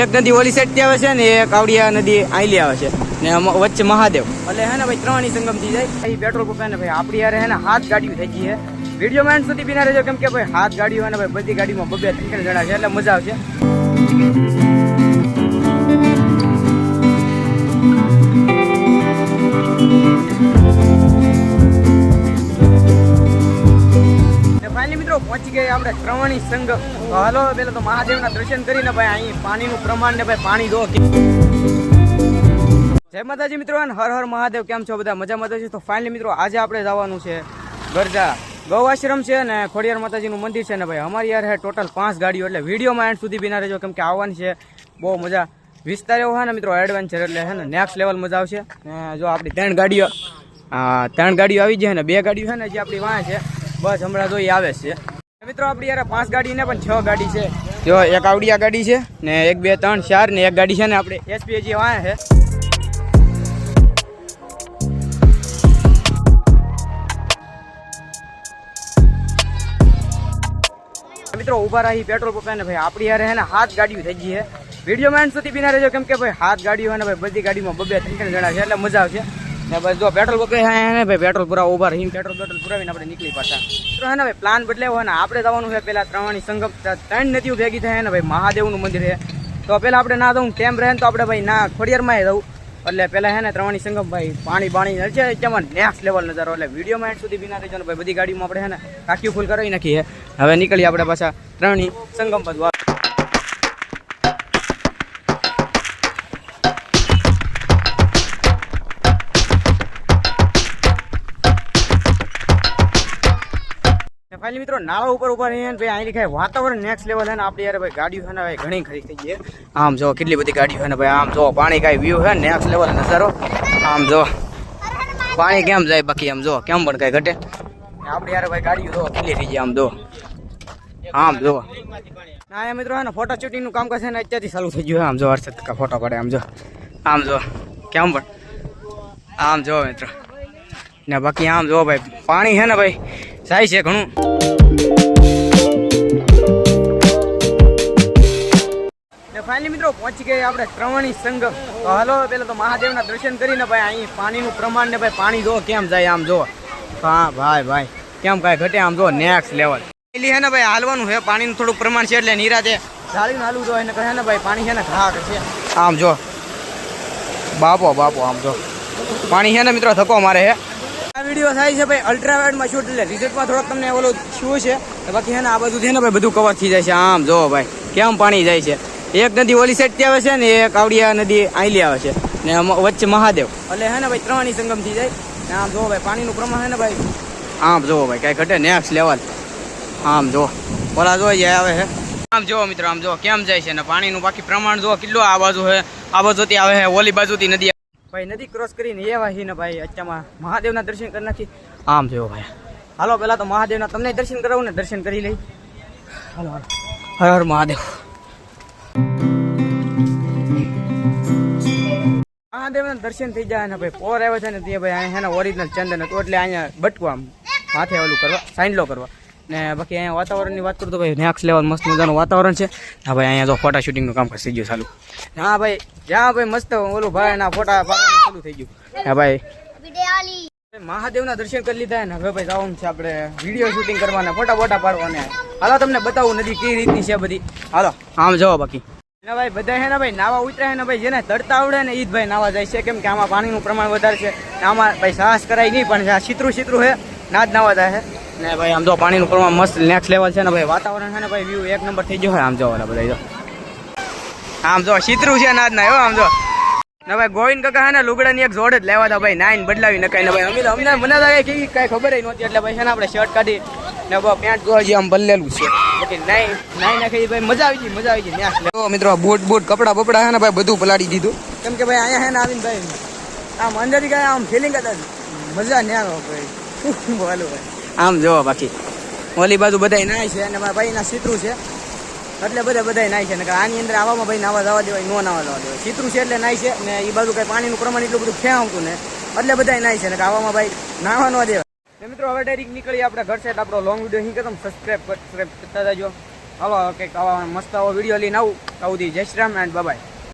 એક નદી ઓલી સાઈડથી આવે છે ને એક આવડિયા નદી આઈલી આવે છે ને વચ્ચે મહાદેવ. એટલે હે ને ભાઈ ત્રણની સંગમ થઈ જાય. અહીં પેટ્રોલ પંપ ને ભાઈ આપણી યાર હે ને હાથ ગાડીઓ થઈ ગઈ છે. વીડિયો માં સુધી બિના રહેજો કેમ કે ભાઈ હાથ ગાડીઓ હે ને ભાઈ બધી ગાડીમાં બબે ત્રણ ત્રણ જણા છે એટલે મજા આવશે. આપણે શ્રવણી સંઘ. હાલો, પેલા તો મહાદેવના દર્શન કરીને ભાઈ, અહીં પાણીનું પ્રમાણ ને ભાઈ, પાણી દો જય માતાજી મિત્રો, અને હર હર મહાદેવ, કેમ છો બધા? મજામાં તો છે? તો ફાઇનલી મિત્રો, આજે આપણે જવાનું છે ગરજા. ગૌ આશ્રમ છે ને, ખોડિયાર માતાજીનું મંદિર છે ને ભાઈ, અમારી યાર ટોટલ પાંચ ગાડીઓ, એટલે વિડીયોમાં એન્ડ સુધી બિના રહેજો, કેમ કે આવવાની છે બહુ મજા. વિસ્તાર એવો હોય ને મિત્રો એડવેન્ચર એટલે હે ને નેક્સ્ટ લેવલ મજા આવશે. જો આપણી ત્રણ ગાડીઓ ત્રણ ગાડીઓ આવી જાય ને, બે ગાડીઓ છે ને, જે આપણી વાંહે છે, બસ હમણાં તો એ આવે છે. મિત્રો, આપણી યાર પાંચ ગાડી ને પણ છ ગાડી છે. જો, એક આવડિયા ગાડી છે ને એક બે ત્રણ ચાર ને એક ગાડી છે ને આપણે એસપી જે વાંહે છે મિત્રો ઊભા રહી પેટ્રોલ પંપ ભાઈ આપણી યારે હે હાથ ગાડીઓ થઈ ગઈ છે વીડિયો માં સુધી પીના રહેજો, કેમ કે ભાઈ હાથ ગાડીઓ ને ભાઈ બધી ગાડીમાં બબે ત્રણ ત્રણ જણા છે, એટલે મજા આવશે. ને બસ જો પેટ્રોલ પંપે હે ને ભાઈ પેટ્રોલ પૂરા ઊભા રહીને પેટ્રોલ પેટ્રોલ પુરાવીને આપણે નીકળી પાછા. તો હે ને ભાઈ પ્લાન બદલાયો હોય ને, આપણે જવાનું છે પેલા ત્રણની સંગમ ત્રણ નદીઓ ભેગી થાય ને ભાઈ, મહાદેવનું મંદિર છે. તો પેલા આપણે ના દઉં ટેમ રહે ને તો આપણે ભાઈ ના, ખોડિયારમાં જવું. એટલે પેલા હે ને ત્રણની સંગમ, ભાઈ, પાણી પાણી છે તેમાં નેક્સ્ટ લેવલ નજારો. એટલે વિડીયોમાં એન્ડ સુધી બિના રહેજો ને ભાઈ, બધી ગાડીમાં આપણે હે ને ટાંકી ફૂલ કરાવી નાખીએ હવે નીકળીએ આપણે પાછા ત્રણની સંગમ બધું ફાઇનલી મિત્રો, નાળા ઉપર ઉપર રહીએ ને ભાઈ અહીં લીખાય, વાતાવરણ નેક્સ્ટ લેવલ છે ને આપણી યાર ભાઈ ગાડીઓ છે ને ભાઈ ઘણી ખરી થઈ ગઈ છે. આમ જો કેટલી બધી ગાડીઓ છે ને ભાઈ, આમ જો પાણી કાંઈ વ્યૂ છે નેક્સ્ટ લેવલ નજારો. આમ જો, પાણી કેમ જાય બાકી આમ જો, કેમ પણ કાંઈ ઘટે. ને આપણી યાર ભાઈ ગાડીઓ જો કેટલી થઈ ગઈ આમ જો. આમ જો. ના અહીંયા મિત્રો છે ને ફોટો શૂટિંગનું કામકાજ છે ને અત્યારથી ચાલુ થઈ ગયું છે. આમ જો હર્ષદ કાકા ફોટો પડે આમ જો. આમ જો, કેમ પણ. આમ જો મિત્રો. ને બાકી આમ જો ભાઈ, પાણી છે ને ભાઈ જાય છે ઘણું. ફાઇનલી મિત્રો પહોંચી ગયા આપણે ત્રવણી સંગમ તો હાલો, પેલા તો મહાદેવના દર્શન કરીને ભાઈ અહીં પાણીનું પ્રમાણ ને ભાઈ પાણી જો કેમ જાય આમ જો. હા, ભાઈ ભાઈ, કેમ કાંઈ ઘટે આમ જો નેક્સ્ટ લેવલ પેલી હે ને ભાઈ હાલવાનું છે, પાણીનું થોડુંક પ્રમાણ છે એટલે નિરાતે ઝાડીને હાલવું જોઈએ કહે ને ભાઈ પાણી છે ને ઘાટ છે. આમ જો. બાપો બાપો, આમ જો. પાણી છે ને મિત્રો, ધક્કો મારે છે આ વીડિયો થાય છે ભાઈ અલ્ટ્રા વાઇડમાં શૂટ એટલે રિઝલ્ટમાં થોડોક તમને ઓલો શું છે બાકી છે ને આ બધું છે ને ભાઈ, બધું કવર થઈ જાય છે. આમ જો ભાઈ, કેમ પાણી જાય છે. એક નદી ઓલી સાઈડથી આવે છે ને, એક આવડિયા નદી આઈલી આવે છે. ને વચ્ચે મહાદેવ. એટલે હે ને ભાઈ, ત્રણની સંગમ થઈ જાય. આમ જો ભાઈ, પાણીનું પ્રમાણ છે ને ભાઈ, આમ જો ભાઈ, કાંઈ ઘટે નેક્સ્ટ લેવલ આમ જો, ઓલા જો આવે છે. આમ જો મિત્રો, આમ જો, કેમ જાય છે ને, પાણીનું બાકી પ્રમાણ જો કેટલું આ બાજુ છે? આ બાજુથી આવે છે, ઓલી બાજુથી નદી ભાઈ, નદી ક્રોસ કરીને એવા હી ને ભાઈ, અત્યારમાં મહાદેવના દર્શન કરી નાખી. આમ થયો ભાઈ. હાલો પેલા તો મહાદેવના તમને દર્શન કરાવું ને દર્શન કરી લઈ. હાલો હાલો. હર હર મહાદેવ. મહાદેવના દર્શન થઈ જાય ને ભાઈ, પોર આવે છે ને તે ભાઈ, અહીંયા ઓરિજિનલ ચંદન હતું, એટલે અહીંયા બટકું આમ માથે ઓલું કરવા સાઈનલો કરવા. ને બાકી અહીંયા વાતાવરણની વાત કરું તો ભાઈ નેક્સ્ટ લેવલ મસ્ત મજાનું વાતાવરણ છે. હા ભાઈ, અહીંયા જો ફોટા શૂટિંગનું કામ કરી ગયું ચાલુ. હા ભાઈ જ્યાં ભાઈ, મસ્ત ઓલું ભાઈ, ના ફોટા પાડવાનું ચાલુ થઈ ગયું. હા ભાઈ. મહાદેવના દર્શન કરી લીધા ને હવે ભાઈ જવાનું છે આપણે વીડિયો શૂટિંગ કરવાના ફોટા ફોટા પાડવાના. હાલો, તમને બતાવું નદી કઈ રીતની છે બધી. હાલો, આમ જવો બાકી. ને ભાઈ, બધા હે ને ભાઈ, નાવા ઉતરે ને ભાઈ, જેને તરતા આવડે ને જ ભાઈ નાવા જાય છે. કેમ કે આમાં પાણીનું પ્રમાણ વધારે છે. આમાં ભાઈ સાહસ કરાય નહીં, પણ આ ચિત્રું ચિત્રું છે ના જ નાવા જાય છે ને ભાઈ આમ જો પાણીનું પ્રમાણ મસ્ત નેક્સ્ટ લેવલ છે ને ભાઈ વાતાવરણ છે ને ભાઈ વ્યૂ એક નંબર થઈ ગયો હોય આમ જો ઓલા બધા જો. આમ જો ચિત્રું છે નાજ જ ના આમ જો. ના ભાઈ ગોવિંદ કાકા હે ને લુગડાની એક જોડ જ લેવા હતા ભાઈ નાઈન બદલાવી નકાય ને ભાઈ. અમે અમને મને લાગે કે કાંઈ ખબર નહોતી એટલે ભાઈ છે ને આપણે શર્ટ કાઢી ને બહુ પેન્ટ જોવા જે આમ બદલેલું છે. બાકી નાઈ નાઈ નાખી ભાઈ મજા આવી ગઈ મજા આવી ગઈ તો મિત્રો બૂટ બૂટ કપડા બપડા છે ને ભાઈ બધું પલાળી દીધું. કેમ કે ભાઈ અહીંયા હે ને આવીને ભાઈ આમ અંદરથી કાંઈ આમ ફિલિંગ હતા મજા ન્યા આવે ભાઈ. બોલું ભાઈ. આમ જોવો બાકી. ઓલી બાજુ બધા નાય છે અને મારા ભાઈના સીતરું છે. એટલે બધા બધા નાય છે. ને આની અંદર આવામાં ભાઈ નાવા જવા દેવાય, નો નાવા જવા દેવાય. સીતરું છે એટલે નાય છે ને એ બાજુ કઈ પાણીનું પ્રમાણ એટલું બધું આવતું ને. એટલે બધા નાય છે. ને આવામાં ભાઈ નાવા ન દેવાય. મિત્રો, હવે ડાયરેક્ટ નીકળી આપણે ઘર સેટ આપણો લોંગ વીડિયો અહીં તમે સબસ્ક્રાઈબ કરતા જજો. હાલો, કંઈક આવા મસ્ત આવો વીડિયો લઈને આવું. આવું જય શ્રી રામ એન્ડ બાય